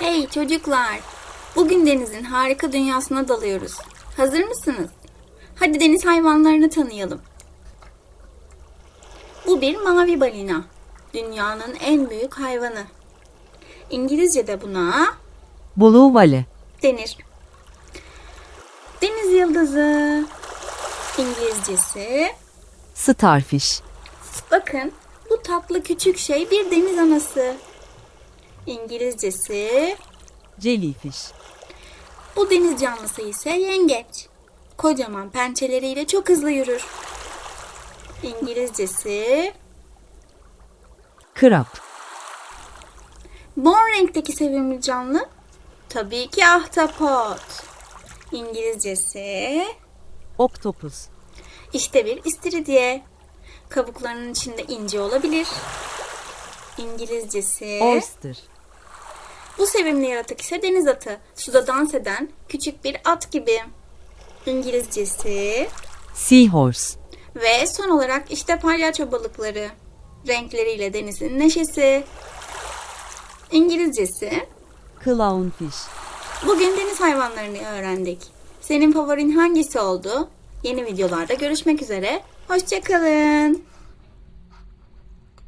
Hey çocuklar! Bugün denizin harika dünyasına dalıyoruz. Hazır mısınız? Hadi deniz hayvanlarını tanıyalım. Bu bir mavi balina. Dünyanın en büyük hayvanı. İngilizce'de buna Blue Valley, denir. Deniz yıldızı. İngilizcesi. Starfish, Bakın bu tatlı küçük şey bir deniz anası. İngilizcesi. Jellyfish, Bu deniz canlısı ise yengeç. Kocaman pençeleriyle çok hızlı yürür. İngilizcesi. Crab, Mor renkteki sevimli canlı. Tabii ki ahtapot. İngilizcesi. Octopus, İşte bir istiridye. Kabuklarının içinde ince olabilir. İngilizcesi. Oyster, Bu sevimli yaratık ise deniz atı. Suda dans eden küçük bir at gibi. İngilizcesi. Seahorse, Ve son olarak işte palyaço balıkları. Renkleriyle denizin neşesi. İngilizcesi. Clownfish. Bugün deniz hayvanlarını öğrendik. Senin favorin hangisi oldu? Yeni videolarda görüşmek üzere. Hoşçakalın.